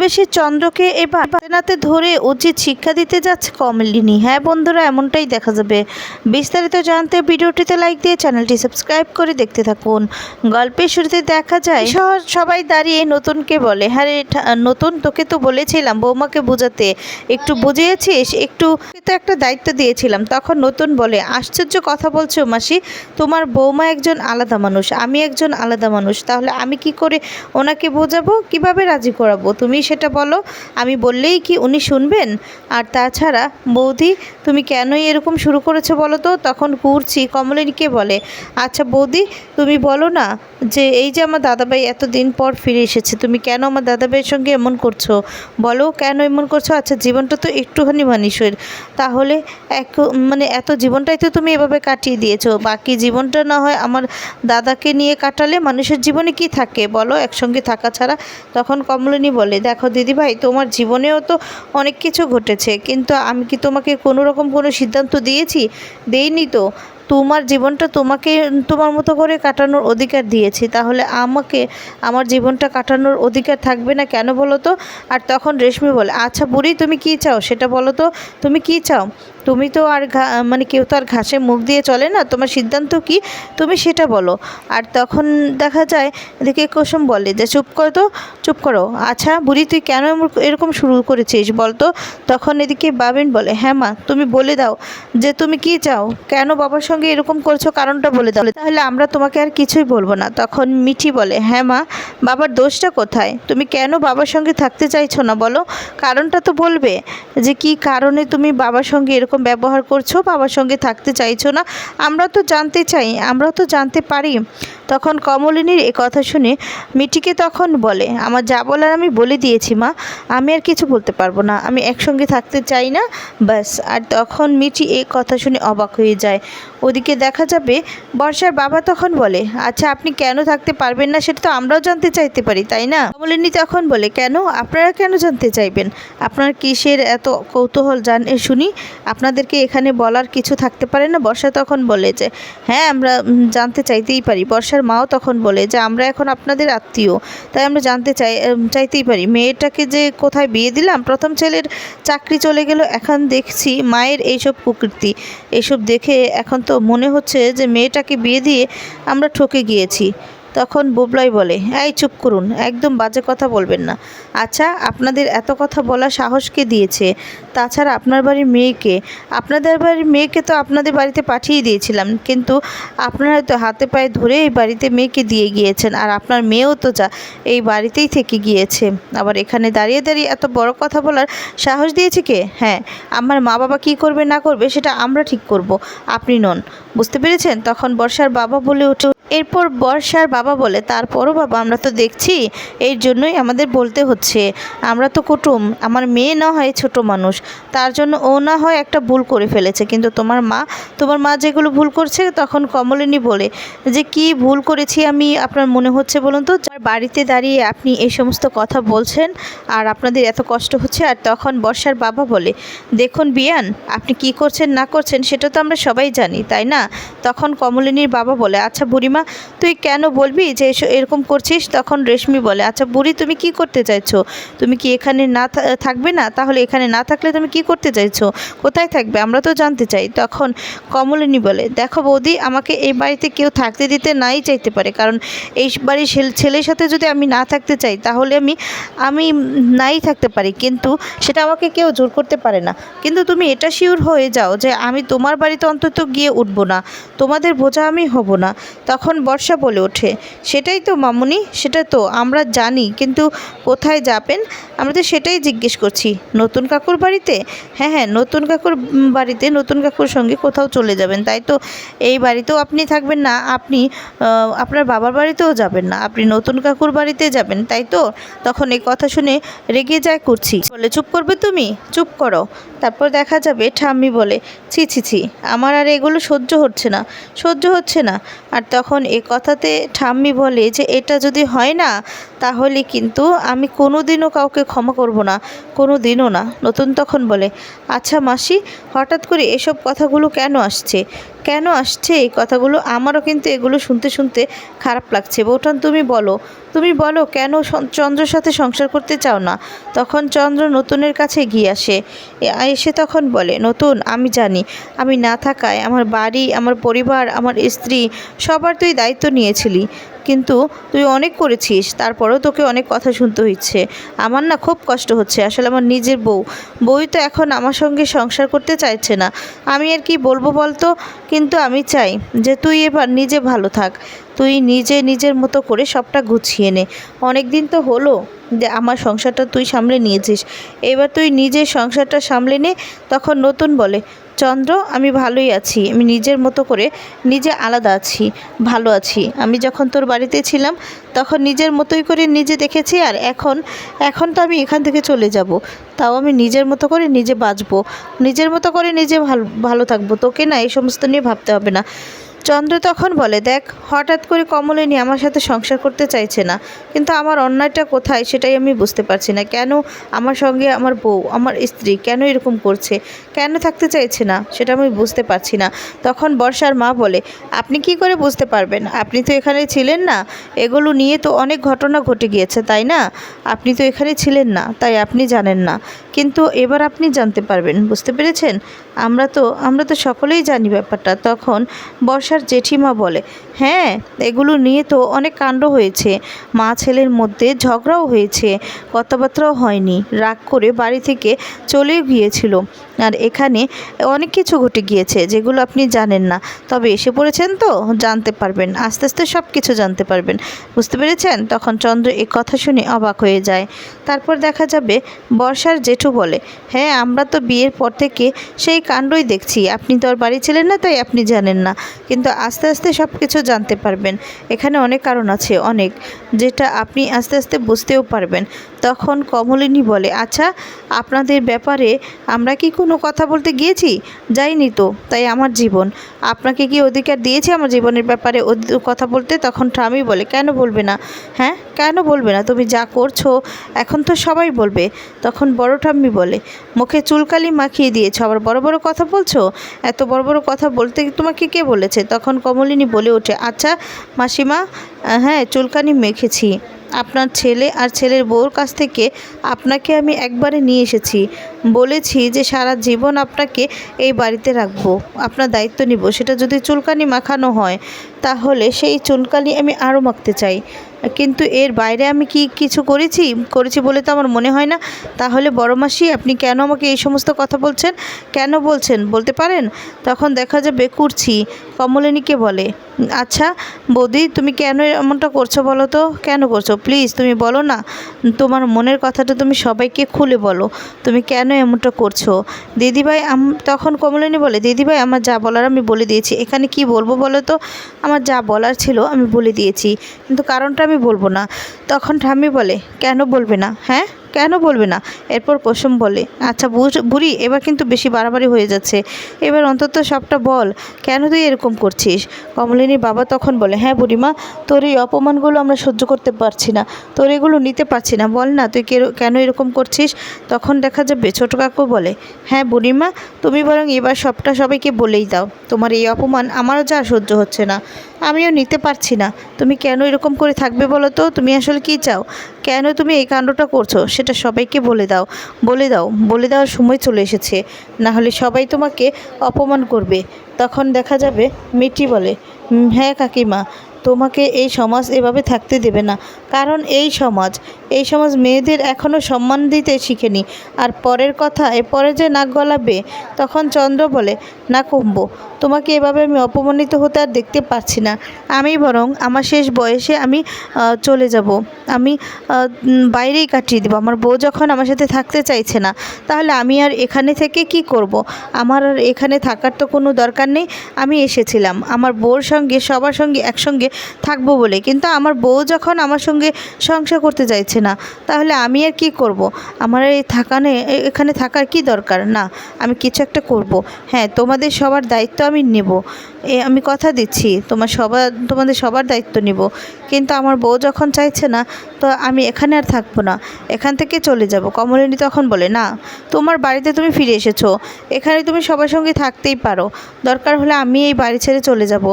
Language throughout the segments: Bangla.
ভালোবেসে চন্দ্রকে এবার নাতে ধরে উচিত শিক্ষা দিতে যাচ্ছে কমলিনী। হ্যাঁ বন্ধুরা, এমনটাই দেখা যাবে। বিস্তারিত জানতে ভিডিওটিতে লাইক দিয়ে চ্যানেলটি সাবস্ক্রাইব করে দেখতে থাকুন। গল্পের শুরুতে দেখা যায় শহর সবাই দাঁড়িয়ে নতুনকে বলে। হ্যাঁ রে নতুন তোকে তো বলেছিলাম বৌমাকে বোঝাতে। একটু বুঝিয়েছিস? একটু তো একটা দায়িত্ব দিয়েছিলাম। তখন নতুন বলে, আশ্চর্য কথা বলছো মাসি, তোমার বৌমা একজন আলাদা মানুষ, আমি একজন আলাদা মানুষ। তাহলে আমি কি করে ওনাকে বোঝাবো? কীভাবে রাজি করাবো? তুমি সেটা বলো। আমি বললেই কি উনি শুনবেন? আর তাছাড়া, বৌদি, তুমি কেনই এরকম শুরু করেছ বলো তো? তখন ঘুরছি কমলিনীকে বলে আচ্ছা বৌদি, তুমি বলো না যে এই যে আমার দাদাভাই এতদিন পর ফিরে এসেছে, তুমি কেন আমার দাদাভাইয়ের সঙ্গে এমন করছ? বলো কেন এমন করছ? আচ্ছা জীবনটা তো একটুখানি মানুষের। তাহলে এক মানে এত জীবনটাই তো তুমি এভাবে কাটিয়ে দিয়েছ। বাকি জীবনটা না হয় আমার দাদাকে নিয়ে কাটালে মানুষের জীবনে কি থাকে? বলো, একসঙ্গে থাকা ছাড়া? তখন কমলিনী বলে, দেখো দিদিভাই, তোমার জীবনেও তো অনেক কিছু ঘটেছে, কিন্তু আমি কি তোমাকে কোনো রকম কোনো সিদ্ধান্ত দিয়েছি? দেইনি তো। তোমার জীবনটা তোমাকে, তোমার মতো করে কাটানোর অধিকার দিয়েছি। তাহলে আমাকে, আমার জীবনটা কাটানোর অধিকার থাকবে না কেন বলো তো? আর তখন রেশমি বলে আচ্ছা বুড়ি, তুমি কি চাও? সেটা বলো তো, তুমি কি চাও? তুমি তো আর মানে কেউ তো আর ঘাসে মুখ দিয়ে চলে না, তোমার সিদ্ধান্ত কি? তুমি সেটা বলো। আর তখন দেখা যায়, এদিকে কুসুম বলে যে, চুপ করো তো, চুপ করো। আচ্ছা বুড়ি, তুই কেন এরকম শুরু করেছিস বল তো তখন এদিকে বাবিন বলে হ্যাঁ মা, তুমি বলে দাও যে, তুমি কি চাও? কেন বাবার সঙ্গে এরকম করছ? কারণটা বলে দাও। তাহলে আমরা তোমাকে আর কিছুই বলব না। তখন মিঠি বলে হ্যাঁ মা, বাবার দোষটা কোথায়? তুমি কেন বাবার সঙ্গে থাকতে চাইছো না বলো? কারণটা তো বলবে যে, কি কারণে তুমি বাবার সঙ্গে এরকম ব্যবহার করছ, বাবার সঙ্গে থাকতে চাইছো না, আমরা তো জানতে চাই, আমরা তো জানতে পারি। তখন কমলিনীর এ কথা শুনে মিটিকে তখন বলে, আমার যা বলার আমি বলে দিয়েছি, মা। আমি আর কিছু বলতে পারব না। আমি একসঙ্গে থাকতে চাই না, ব্যাস। আর তখন মিটি এই কথা শুনে অবাক হয়ে যায়। ওদিকে দেখা যাবে, বর্ষার বাবা তখন বলে আচ্ছা আপনি কেন থাকতে পারবেন না, সেটা তো আমরাও জানতে চাইতে পারি, তাই না? কমলিনী তখন বলে, কেন? আপনারা কেন জানতে চাইবেন? আপনার কিসের এত কৌতূহল জান, এ শুনি। আপনাদেরকে এখানে বলার কিছু থাকতে পারে না? বর্ষা তখন বলে যে হ্যাঁ আমরা জানতে চাইতেই পারি। বর্ষার মাও তখন বলে যে, আমরা এখন আপনাদের আত্মীয়। তাই আমরা জানতে চাই চাইতেই পারি। মেয়েটাকে যে কোথায় বিয়ে দিলাম? প্রথম ছেলের চাকরি চলে গেল, এখন দেখছি মায়ের এইসব প্রকৃতি এইসব দেখে এখন তো মনে হচ্ছে যে, মেয়েটাকে বিয়ে দিয়ে আমরা ঠকে গিয়েছি। তখন বুবলাই বলে, এই চুপ করুন, একদম বাজে কথা বলবেন না। আচ্ছা আপনাদের এত কথা বলার সাহসকে দিয়েছে? তাছাড়া আপনার বাড়ির মেয়েকে, আপনাদের বাড়ির মেয়েকে তো আপনাদের বাড়িতে পাঠিয়ে দিয়েছিলাম, কিন্তু আপনারা তো হাতে পায়ে ধরে এই বাড়িতে মেয়েকে দিয়ে গিয়েছেন, আর আপনার মেয়েও তো যা, এই বাড়িতেই থেকে গিয়েছে। আবার এখানে দাঁড়িয়ে দাঁড়িয়ে এত বড় কথা বলার সাহস দিয়েছে কে? হ্যাঁ আমার মা বাবা কী করবে না করবে, সেটা আমরা ঠিক করব। আপনি নন। বুঝতে পেরেছেন? তখন বর্ষার বাবা বলে উঠে এরপর বর্ষার বাবা বলে, তারপরও বাবা, আমরা তো দেখছি, এর জন্যই আমাদের বলতে হচ্ছে। আমরা তো কুটুম, আমার মেয়ে না হয় ছোট মানুষ। তার জন্য ও না হয় একটা ভুল করে ফেলেছে। কিন্তু তোমার মা তোমার মা যেগুলো ভুল করছে, তখন কমলিনী বলে, যে কি ভুল করেছি আমি, আপনার মনে হচ্ছে বলুন তো? যার বাড়িতে দাঁড়িয়ে আপনি এই সমস্ত কথা বলছেন, আর আপনাদের এত কষ্ট হচ্ছে, আর তখন বর্ষার বাবা বলে, দেখুন বিয়ান, আপনি কি করছেন, না করছেন, সেটা তো আমরা সবাই জানি, তাই না? তখন কমলিনীর বাবা বলে আচ্ছা বুড়িমা, তুই কেন বলবি যে এরকম করছিস? তখন রেশমি বলে আচ্ছা বুড়ি, তুমি কি করতে চাইছো? তুমি কি এখানে না থাকবে না? তাহলে এখানে না থাকলে তুমি কি করতে চাইছো? কোথায় থাকবে? আমরা তো জানতে চাই। তখন কমলিনী বলে, দেখো বৌদি, আমাকে এই বাড়িতে কেউ থাকতে দিতে নাই চাইতে পারে। কারণ এই বাড়ির ছেলের সাথে যদি আমি না থাকতে চাই, তাহলে আমি আমি নাই থাকতে পারি। কিন্তু সেটা আমাকে কেউ জোর করতে পারে না। কিন্তু তুমি এটা শিওর হয়ে যাও যে আমি তোমার বাড়িতে অন্তত গিয়ে উঠবো না, তোমাদের বোঝা আমি হব না। তখন বর্ষা বলে ওঠে, সেটাই তো মামুনি, সেটা তো আমরা জানি, কিন্তু কোথায় যাবেন? আমরা তো সেটাই জিজ্ঞেস করছি, নতুন কাকুর বাড়িতে? হ্যাঁ হ্যাঁ নতুন কাকুর বাড়িতে, নতুন কাকুর সঙ্গে কোথাও চলে যাবেন, তাই তো, এই বাড়িতেও আপনি থাকবেন না, আপনি আপনার বাবার বাড়িতেও যাবেন না, আপনি নতুন কাকুর বাড়িতে যাবেন, তাই তো? তখন এই কথা শুনে রেগে যায় করছি বলে, চুপ করবে তুমি? চুপ করো। তারপর দেখা যাবে, ঠাম্মি বলে, ছি ছি ছি, আমার আর এগুলো সহ্য হচ্ছে না, সহ্য হচ্ছে না। আর তখন এ কথাতে ঠাম্মি বলে যে, এটা যদি হয় না, তাহলে কিন্তু আমি কোনো দিনও কাউকে ক্ষমা করব না কোনো দিনও না। নতুন তখন বলে আচ্ছা মাসি, হঠাৎ করে এসব কথাগুলো কেন আসছে? কেন আসছে এই কথাগুলো? আমারও কিন্তু এগুলো শুনতে শুনতে খারাপ লাগছে। বৌঠান, তুমি বলো তুমি বলো, কেন চন্দ্রর সাথে সংসার করতে চাও না? তখন চন্দ্র নতুনের কাছে গিয়ে আসে। এসে তখন বলে, নতুন, আমি জানি। আমি না থাকায় আমার বাড়ি, আমার পরিবার, আমার স্ত্রী সবার তুই দায়িত্ব নিয়েছিলি। কিন্তু তুই অনেক করেছিস, তারপরেও তোকে অনেক কথা শুনতে হচ্ছে। আমার না খুব কষ্ট হচ্ছে, আসলে আমার নিজের বউ। বউই তো এখন আমার সঙ্গে সংসার করতে চাইছে না। আমি আর কি বলব বলতো? কিন্তু আমি চাই যে তুই এবার নিজে ভালো থাক। তুই নিজে নিজের মতো করে সবটা গুছিয়ে নে। অনেক দিন তো হলো যে আমার সংসারটা তুই সামলে নিয়েছিস। এবার তুই নিজের সংসারটা সামলে নে, তখন নতুন বলে। চন্দ্র, আমি ভালোই আছি। আমি নিজের মতো করে নিজে আলাদা আছি, ভালো আছি। আমি যখন তোর বাড়িতে ছিলাম, তখন নিজের মতোই করে নিজে দেখেছি আর এখন এখন তো আমি এখান থেকে চলে যাব। তাও আমি নিজের মতো করে নিজে বাঁচবো, নিজের মতো করে নিজে ভালো ভালো থাকব। তোকে না এই সমস্ত নিয়ে ভাবতে হবে না। চন্দ্র তখন বলে, দেখ, হঠাৎ করে কমলিনী আমার সাথে সংসার করতে চাইছে না, কিন্তু আমার অন্যায়টা কোথায় সেটাই আমি বুঝতে পারছি না। কেন আমার সঙ্গে আমার বউ, আমার স্ত্রী কেন এরকম করছে? কেন থাকতে চাইছে না? সেটা আমি বুঝতে পারছি না। তখন বর্ষার মা বলে, আপনি কি করে বুঝতে পারবেন? আপনি তো এখানে ছিলেন না। এগুলো নিয়ে তো অনেক ঘটনা ঘটে গিয়েছে, তাই না? আপনি তো এখানে ছিলেন না, তাই আপনি জানেন না। কিন্তু এবার আপনি জানতে পারবেন, বুঝতে পেরেছেন? আমরা তো আমরা তো সকলেই জানি ব্যাপারটা। তখন বর্ষার জেঠিমা বলে হ্যাঁ এগুলো নিয়ে তো অনেক কাণ্ড হয়েছে। মা ছেলের মধ্যে ঝগড়াও হয়েছে, কথাবার্তাও হয়নি। রাগ করে বাড়ি থেকে চলে গিয়েছিল। আর এখানে অনেক কিছু ঘটে গিয়েছে যেগুলো আপনি জানেন না। তবে এসে পড়েছেন তো, জানতে পারবেন, আস্তে আস্তে সব কিছু জানতে পারবেন। বুঝতে পেরেছেন? তখন চন্দ্র এ কথা শুনে অবাক হয়ে যায়। তারপর দেখা যাবে, বর্ষার জেঠু বলে হ্যাঁ আমরা তো বিয়ের পর থেকে সেই কাণ্ডই দেখছি। আপনি তো আর বাড়ি ছিলেন না, তাই আপনি জানেন না। কিন্তু আস্তে আস্তে সব কিছু জানতে পারবেন। এখানে অনেক কারণ আছে, অনেক, যেটা আপনি আস্তে আস্তে বুঝতেও পারবেন। তখন কমলিনী বলে আচ্ছা আপনাদের ব্যাপারে আমরা কি কোনো কথা বলতে গিয়েছি? যাইনি তো, তাই আমার জীবন। আপনাকে কি অধিকার দিয়েছে আমার জীবনের ব্যাপারে কথা বলতে? তখন ঠামি বলে, কেন বলবে না? হ্যাঁ? কেন বলবে না? তুমি যা করছ, এখন তো সবাই বলবে। তখন বড় ঠাম্মি বলে, মুখে চুলকালি মাখিয়ে দিয়েছ, আবার বড় বড় কথা বলছো? এত বড় বড় কথা বলতে তোমাকে কে বলেছে? তখন কমলিনী বলে ওঠে আচ্ছা মাসিমা হ্যাঁ চুলকানি মেখেছি। আপনার ছেলে আর ছেলের বউর কাছ থেকে আপনাকে আমি একবারে নিয়ে এসেছি। বলেছি যে সারা জীবন আপনাকে এই বাড়িতে রাখব, আপনার দায়িত্ব নিব। সেটা যদি চুলকানি মাখানো হয়, তাহলে সেই চুলকানি আমি আরও মাখতে চাই। কিন্তু এর বাইরে আমি কি কিছু করেছি? করেছি বলে তো আমার মনে হয় না। তাহলে বড় মাসি, আপনি কেন আমাকে এই সমস্ত কথা বলছেন? কেন বলছেন? বলতে পারেন? তখন দেখা যাবে কুর্ছি কমলিনীকে বলে আচ্ছা বৌদি, তুমি কেন এমনটা করছ বলো তো? কেন করছ? প্লিজ, তুমি বলো না। তোমার মনের কথাটা তুমি সবাইকে খুলে বলো। তুমি কেন এমনটা করছ? দিদিভাই তখন কমলিনী বলে, দিদিভাই, আমার যা বলার আমি বলে দিয়েছি। এখানে কি বলব বলো তো? আমার যা বলার ছিল আমি বলে দিয়েছি। কিন্তু কারণটা আমি বলব না। তখন ঠাম্মি বলে, কেন বলবে না? হ্যাঁ? কেন বলবে না? এরপর কুসুম বলে আচ্ছা বুঝ- বুড়ি, এবার কিন্তু বেশি বাড়াবাড়ি হয়ে যাচ্ছে। এবার অন্তত সবটা বল, কেন তুই এরকম করছিস? কমলিনীর বাবা তখন বলে হ্যাঁ বুড়িমা, তোর এই অপমানগুলো আমরা সহ্য করতে পারছি না। তোর এগুলো নিতে পারছি না। বল না, তুই কেন এরকম করছিস? তখন দেখা যাবে ছোটো কাকু বলে হ্যাঁ বুড়িমা, তুমি বরং এবার সবটা সবাইকে বলেই দাও। তোমার এই অপমান আমারও যা সহ্য হচ্ছে না। আমিও নিতে পারছি না। তুমি কেন এরকম করে থাকবে বলো তো? তুমি আসলে কি চাও? কেন তুমি এই কাণ্ডটা করছ? সেটা সবাইকে বলে দাও। বলে দাও। বলে দেওয়ার সময় চলে এসেছে। না হলে সবাই তোমাকে অপমান করবে। তখন দেখা যাবে মিটি বলে হ্যাঁ কাকিমা তোমাকে এই সমাজ এভাবে থাকতে দেবে না। কারণ এই সমাজ এই সমাজ মেয়েদের এখনও সম্মান দিতে শিখেনি। আর পরের কথা, এ পরে যে নাক গলাবে, তখন চন্দ্র বলে, না কমব তোমাকে এভাবে আমি অপমানিত হতে আর দেখতে পাচ্ছি না। আমি বরং আমার শেষ বয়সে আমি চলে যাব। আমি বাইরেই কাটিয়ে দেবো। আমার বউ যখন আমার সাথে থাকতে চাইছে না, তাহলে আমি আর এখানে থেকে কি করব। আমার আর এখানে থাকার তো কোনো দরকার নেই। আমি এসেছিলাম। আমার বউর সঙ্গে, সবার সঙ্গে একসঙ্গে থাকব বলে। কিন্তু আমার বউ যখন আমার সঙ্গে সংসার করতে চাইছে না, তাহলে আমি আর কি করব। আমার এই থাকানে এখানে থাকার কি দরকার? না, আমি কিছু একটা করব। হ্যাঁ তোমাদের সবার দায়িত্ব আমি নেব। এ, আমি কথা দিচ্ছি, তোমার সবার, তোমাদের সবার দায়িত্ব নিব। কিন্তু আমার বউ যখন চাইছে না, তো আমি এখানে আর থাকব না। এখান থেকে চলে যাব। কমলিনী তখন বলে, না, তোমার বাড়িতে তুমি ফিরে এসেছ। এখানে তুমি সবার সঙ্গে থাকতেই পারো। দরকার হলে আমি এই বাড়ি ছেড়ে চলে যাব।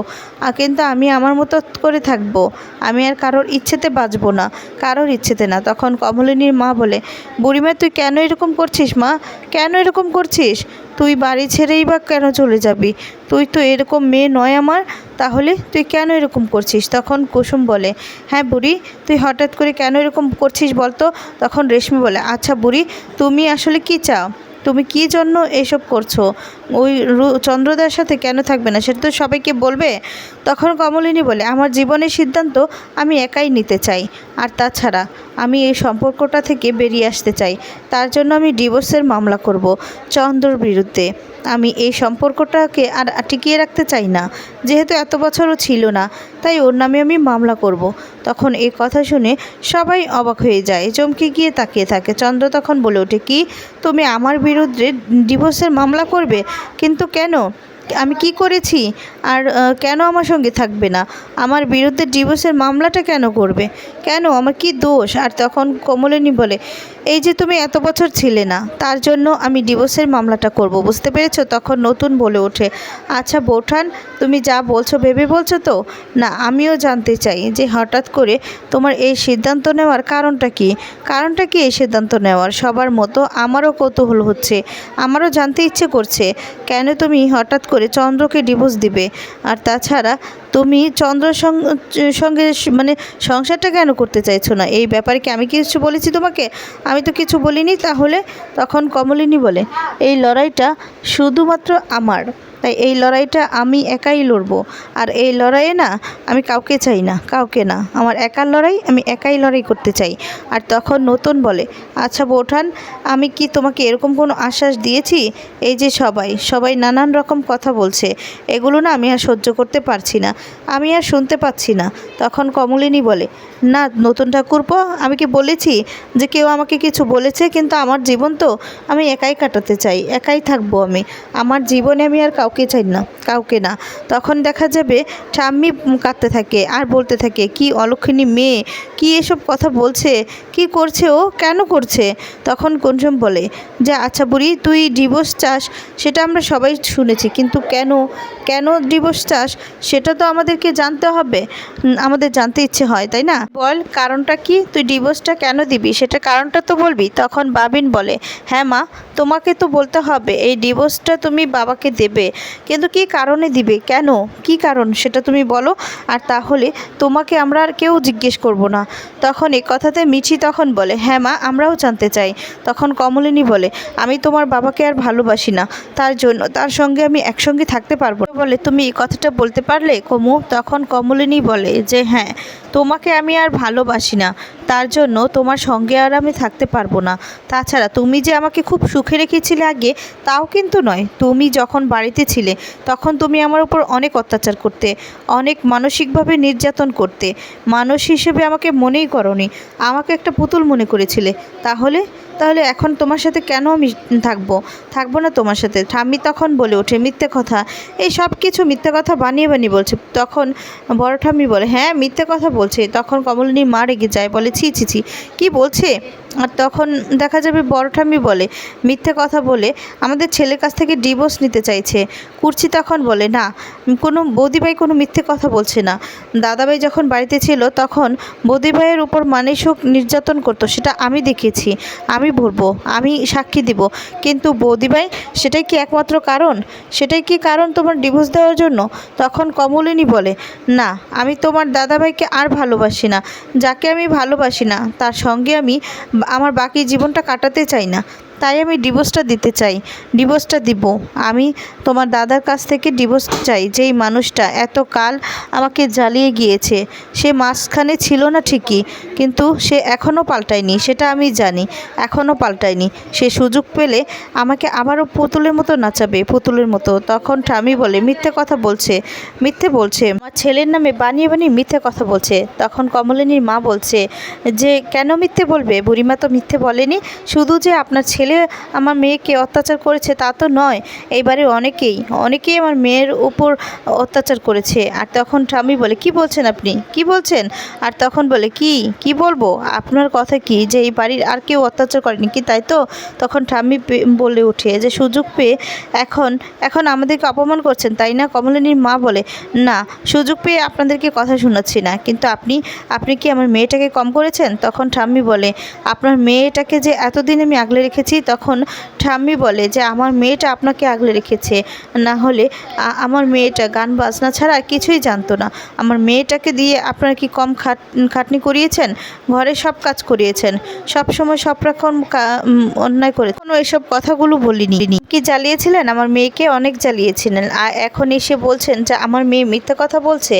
কিন্তু আমি আমার মতো করে থাকব। আমি আর কারোর ইচ্ছেতে বাঁচবো না, কারোর ইচ্ছেতে না। তখন কমলিনীর মা বলে, বুড়িমা, তুই কেন এরকম করছিস মা? কেন এরকম করছিস? তুই বাড়ি ছেড়েই বা কেন চলে যাবি? তুই তো এরকম মেয়ে নয় আমার, তাহলে তুই কেন এরকম করছিস? তখন কুসুম বলে হ্যাঁ বুড়ি, তুই হঠাৎ করে কেন এরকম করছিস বলতো? তখন রেশমি বলে আচ্ছা বুড়ি, তুমি আসলে কি চাও? তুমি কী জন্য এসব করছ? ওই চন্দ্রদার সাথে কেন থাকবে না? সেটা তো সবাইকে বলবে। তখন কমলিনী বলে, আমার জীবনের সিদ্ধান্ত আমি একাই নিতে চাই। আর তাছাড়া আমি এই সম্পর্কটা থেকে বেরিয়ে আসতে চাই। তার জন্য আমি ডিভোর্সের মামলা করব চন্দ্রর বিরুদ্ধে। আমি এই সম্পর্কটাকে আর টিকিয়ে রাখতে চাই না। যেহেতু এত বছরও ছিল না, তাই ওর নামে আমি মামলা করব। তখন এই কথা শুনে সবাই অবাক হয়ে যায়। চমকে গিয়ে তাকিয়ে থাকে। চন্দ্র তখন বলে ওঠে, কি? তুমি আমার বিরুদ্ধে ডিভোর্সের মামলা করবে? কিন্তু কেন? আমি কি করেছি? আর কেন আমার সঙ্গে থাকবে না? আমার বিরুদ্ধে ডিভোর্সের মামলাটা কেন করবে? কেন? আমার কি দোষ? আর তখন কমলিনী বলে, এই যে তুমি এত বছর ছিলে না, তার জন্য আমি ডিভোর্সের মামলাটা করব, বুঝতে পেরেছ? তখন নতুন বলে ওঠে আচ্ছা বৌঠান, তুমি যা বলছো ভেবে বলছো তো? না, আমিও জানতে চাই যে হঠাৎ করে তোমার এই সিদ্ধান্ত নেওয়ার কারণটা কি? কারণটা কি এই সিদ্ধান্ত নেওয়ার? সবার মতো আমারও কৌতূহল হচ্ছে, আমারও জানতে ইচ্ছে করছে, কেন তুমি হঠাৎ করে চন্দ্রকে ডিভোর্স দিবে। আর তাছাড়া তুমি চন্দ্রর সঙ্গে মানে সংসারটা কেন করতে চাইছো না? এই ব্যাপারে কি আমি কিছু বলেছি তোমাকে? আমি তো কিছু বলিনি, তাহলে তখন কমলিনী বলে, এই লড়াইটা শুধুমাত্র আমার। তাই এই লড়াইটা আমি একাই লড়ব। আর এই লড়াইয়ে না, আমি কাউকে চাই না, কাউকে না। আমার একার লড়াই, আমি একাই লড়াই করতে চাই। আর তখন নতুন বলে আচ্ছা বৌঠান, আমি কি তোমাকে এরকম কোনো আশ্বাস দিয়েছি? এই যে সবাই সবাই নানান রকম কথা বলছে। এগুলো না আমি আর সহ্য করতে পারছি না, আমি আর শুনতে পাচ্ছি না। তখন কমলিনী বলে, না নতুন ঠাকুরপো আমি কি বলেছি যে কেউ আমাকে কিছু বলেছে? কিন্তু আমার জীবন তো আমি একাই কাটাতে চাই, একাই থাকব আমি। আমার জীবনে আমি আর কাউকে চাই না, কাউকে না। তখন দেখা যাবে ঠাম্মি কাঁদতে থাকে, আর বলতে থাকে, কি অলক্ষিণী মেয়ে, কি এসব কথা বলছে? কি করছে ও? কেন করছে? তখন কুঞ্জম বলে, যে আচ্ছা বুড়ি, তুই ডিভোর্স চাস, সেটা আমরা সবাই শুনেছি, কিন্তু কেন? কেন ডিভোর্স চাস? সেটা তো আমাদেরকে জানতে হবে। আমাদের জানতে ইচ্ছে হয়, তাই না? বল, কারণটা কি? তুই ডিভোর্সটা কেন দিবি? সেটা কারণটা তো বলবি? তখন বাবিন বলে হ্যাঁ মা তোমাকে তো বলতে হবে, এই ডিভোর্সটা তুমি বাবাকে দেবে। কিন্তু কি কারণে দিবে? কেন? কি কারণ? সেটা তুমি বলো। আর তাহলে তোমাকে আমরা আর কেউ জিজ্ঞেস করব না। তখন এই কথাতে মিছি তখন বলে হ্যাঁ মা, আমরাও জানতে চাই। তখন কমলিনী বলে, আমি তোমার বাবাকে আর ভালোবাসি না। তার জন্য, তার সঙ্গে আমি একসঙ্গে থাকতে পারব। বলে, তুমি এই কথাটা বলতে পারলে কমু? তখন কমলিনী বলে, যে হ্যাঁ। তোমাকে আমি আর ভালোবাসি না। তার জন্য তোমার সঙ্গে আর আমি থাকতে পারব না। তাছাড়া তুমি যে আমাকে খুব সুখে রেখেছিলে আগে, তাও কিন্তু নয়। তুমি যখন বাড়িতে ছিলে, তখন তুমি আমার উপর অনেক অত্যাচার করতে, অনেক মানসিকভাবে নির্যাতন করতে। মানুষ হিসেবে আমাকে মনেই করনি। আমাকে একটা পুতুল মনে করেছিলে। তাহলে? তাহলে এখন তোমার সাথে কেন আমি থাকব? থাকব না তোমার সাথে। ঠাম্মি তখন বলে ওঠে, মিথ্যে কথা। এই সব কিছু মিথ্যে কথা বানিয়ে বানিয়ে বলছে। তখন বড় ঠাম্মি বলে হ্যাঁ মিথ্যে কথা বলছে। তখন কমলিনী মা রেগে যায়, বলে, ছি ছি ছি। কী বলছে? আর তখন দেখা যাবে বড় ঠাম্মি বলে, মিথ্যে কথা বলে আমাদের ছেলের কাছ থেকে ডিভোর্স নিতে চাইছে। কুর্চি তখন বলে, না, কোনো বৌদিভাই কোনো মিথ্যে কথা বলছে না। দাদাভাই যখন বাড়িতে ছিল তখন বৌদিভাইয়ের উপর মানসিক নির্যাতন করতো, সেটা আমি দেখেছি আমি বলব আমি সাক্ষী দিব। কিন্তু বৌদিভাই সেটাই কি একমাত্র কারণ? সেটাই কি কারণ তোমার ডিভোর্স দেওয়ার জন্য? তখন কমলিনী বলে, না, আমি তোমার দাদাভাইকে আর ভালোবাসি না। যাকে আমি ভালোবাসি না, তার সঙ্গে আমি আমার বাকি জীবনটা কাটাতে চাই না। তাই আমি ডিভোর্সটা দিতে চাই। ডিভোর্সটা দিব। আমি তোমার দাদার কাছ থেকে ডিভোর্স চাই। যেই মানুষটা এত কাল আমাকে জ্বালিয়ে গিয়েছে, সে মাঝখানে ছিল না ঠিকই, কিন্তু সে এখনও পাল্টায়নি, সেটা আমি জানি। এখনও পাল্টায়নি। সে সুযোগ পেলে আমাকে আবারও পুতুলের মতো নাচাবে, পুতুলের মতো। তখন ঠামি বলে, মিথ্যে কথা বলছে, মিথ্যে বলছে। আমার ছেলের নামে বানিয়ে বানিয়ে মিথ্যে কথা বলছে। তখন কমলিনীর মা বলছে, যে কেন মিথ্যে বলবে? বুড়িমা তো মিথ্যে বলেনি। শুধু যে আপনার ছেলে ছেলে আমার মেয়েকে অত্যাচার করেছে তা তো নয়, এইবারে অনেকেই অনেকেই আমার মেয়ের উপর অত্যাচার করেছে। আর তখন স্বামী বলে, কি বলছেন আপনি? কি বলছেন? আর তখন বলে, কি? কি বলব? আপনার কথা কি? যে এই বাড়ির আর কেউ অত্যাচার করেনি কি, তাই তো? তখন পে- বলে ওঠে যে, সুযোগ পেয়ে এখন এখন আমাদেরকে অপমান করছেন, তাই না? কমলিনীর মা বলে, না, সুযোগ পেয়ে আপনাদেরকে কথা শোনাচ্ছি না, কিন্তু আপনি আপনি কি আমার মেয়েটাকে কম করেছেন? তখন ঠাম্মি বলে, আপনার মেয়েটাকে যে এতদিন আমি আগলে রেখেছি তখন ঠাম্মি বলে যে, আমার মেয়েটা আপনাকে আগলে রেখেছে। না হলে আমার মেয়েটা গান বাজনা ছাড়া কিছুই জানতো না। আমার মেয়েটাকে দিয়ে আপনারা কি কম খাট, খাটনি করিয়েছেন? ঘরে সব কাজ করিয়েছেন। সব সময় সব রকম অন্যায় করে কোনো এসব কথাগুলো বলিনি। কি জ্বালিয়েছিলেন? আমার মেয়েকে অনেক জ্বালিয়েছিলেন। আর এখন এসে বলছেন যে, আমার মেয়ে মিথ্যা কথা বলছে?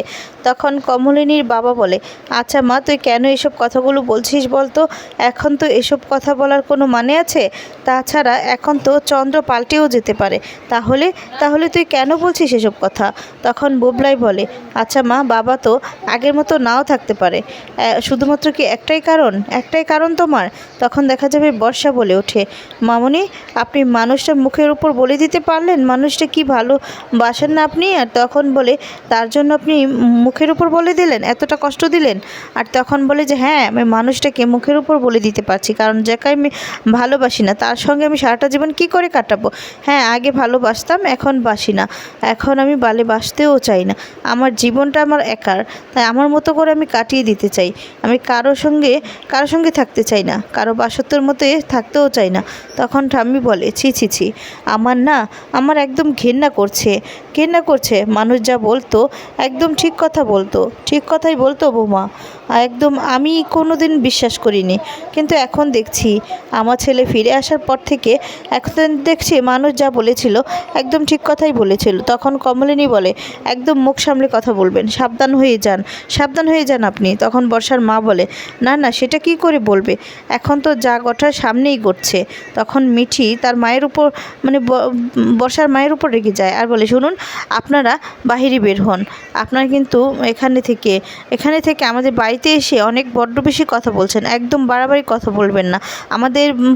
তখন কমলিনীর বাবা বলে আচ্ছা মা, তুই কেন এসব কথাগুলো বলছিস বলতো? এখন তো এসব কথা বলার কোনো মানে আছে? তাছাড়া এখন তো চন্দ্র পাল্টেও যেতে পারে। তাহলে তাহলে তুই কেন বলছিস এসব কথা? তখন বোবলাই বলে আচ্ছা মা, বাবা তো আগের মতো নাও থাকতে পারে। শুধুমাত্র কি একটাই কারণ? একটাই কারণ তোমার? তখন দেখা যাবে বর্ষা বলে ওঠে, মামনি, আপনি মানুষটা মুখের উপর বলে দিতে পারলেন? মানুষটা কি ভালো বাসেন না আপনি? আর তখন বলে, তার জন্য আপনি মুখের উপর বলে দিলেন? এতটা কষ্ট দিলেন? আর তখন বলে যে হ্যাঁ আমি মানুষটাকে মুখের উপর বলে দিতে পারছি, কারণ যাকে আমি ভালোবাসি না তার সঙ্গে আমি সারাটা জীবন কি করে কাটাবো? হ্যাঁ আগে ভালোবাসতাম, এখন বাসি না। এখন আমি বালে বাসতেও চাই না। আমার জীবনটা আমার একার, তাই আমার মতো করে আমি কাটিয়ে দিতে চাই। আমি কারও সঙ্গে কারও সঙ্গে থাকতে চাই না। কারও বাসত্বর মতো থাকতেও চাই না। তখন ঠাম্মি বলে, ছি ছি ছি, আমার না, আমার একদম ঘেন্না করছে ঘেন্না করছে। মানুষ যা বলতো, একদম ঠিক কথা বলতো। ঠিক কথাই বলতো বৌমা। একদম আমি কোনো দিন বিশ্বাস করিনি। কিন্তু এখন দেখছি, আমার ছেলে ফিরে আসার পর থেকে এখন দেখছি মানুষ যা বলেছিল একদম ঠিক কথাই বলেছিল। তখন কমলিনী বলে একদম মুখ সামলে কথা বলবেন সাবধান হয়ে যান সাবধান হয়ে যান আপনি। তখন বর্ষার মা বলে না না সেটা কি করে বলবে? এখন তো যা গঠার সামনেই ঘটছে। তখন মিঠি তার মায়ের উপর মানে বর্ষার মায়ের উপর রেগে যায় আর বলে শুনুন আপনারা বাহিরে বের হন। আপনারা কিন্তু এখানে থেকে এখানে থেকে আমাদের বাড়িতে এসে অনেক বড্ড বেশি কথা বলছেন। একদম বাড়াবাড়ি কথা বলবেন না। আমাদের উম,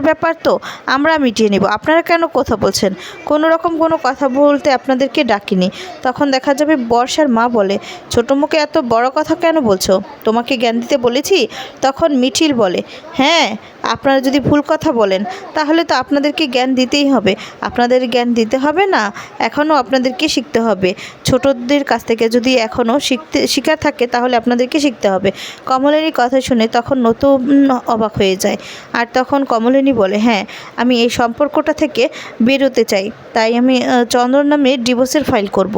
পরিবারের ব্যাপার তো, আমরা মিটিয়ে নেব। আপনারা কেন কথা বলছেন? কোনো রকম কোনো কথা বলতে আপনাদেরকে ডাকিনি। তখন দেখা যাবে বর্ষার মা বলে, ছোটো মুখে এত বড় কথা কেন বলছো? তোমাকে জ্ঞান দিতে বলেছি? তখন মিঠিল বলে হ্যাঁ আপনারা যদি ভুল কথা বলেন, তাহলে তো আপনাদেরকে জ্ঞান দিতেই হবে। আপনাদের জ্ঞান দিতে হবে না, এখনও আপনাদেরকে শিখতে হবে। ছোটদের কাছ থেকে যদি এখনও শিখতে, শিকার থাকে, তাহলে আপনাদেরকে শিখতে হবে। কমলিনীর কথা শুনে তখন নতুন অবাক হয়ে যায়। আর তখন কমলিনী বলে হ্যাঁ আমি এই সম্পর্কটা থেকে বেরোতে চাই। তাই আমি চন্দ্র নামে ডিভোর্সের ফাইল করব।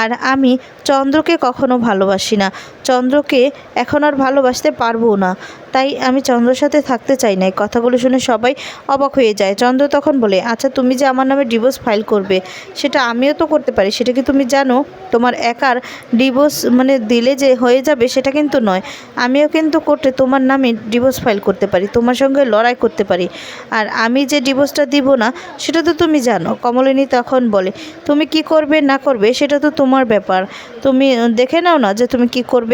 আর আমি চন্দ্রকে কখনো ভালোবাসি না। চন্দ্রকে এখন আর ভালোবাসতে পারব না। তাই আমি চন্দ্রর সাথে থাকতে চাই না। কথাগুলো শুনে সবাই অবাক হয়ে যায়। চন্দ্র তখন বলে আচ্ছা তুমি যে আমার নামে ডিভোর্স ফাইল করবে, সেটা আমিও তো করতে পারি। সেটা কি তুমি জানো? তোমার একার ডিভোর্স মানে দিলে যে হয়ে যাবে, সেটা কিন্তু নয়। আমিও কিন্তু করতে, তোমার নামে ডিভোর্স ফাইল করতে পারি। তোমার সঙ্গে লড়াই করতে পারি। আর আমি যে ডিভোর্সটা দিব না, সেটা তো তুমি জানো। কমলিনী তখন বলে, তুমি কি করবে, না করবে, সেটা তো তোমার ব্যাপার। তুমি, দেখে নাও না যে তুমি কি করবে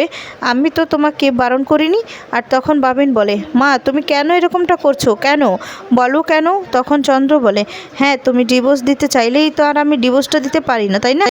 আমি তো তোমাকে বারণ করিনি। আর তখন বাবিন বলে, মা, তুমি কেন এরকমটা করছ? কেন? বলো কেন? তখন চন্দ্র বলে হ্যাঁ তুমি ডিভোর্স দিতে চাইলেই তো আর আমি ডিভোর্সটা দিতে পারি না, তাই না?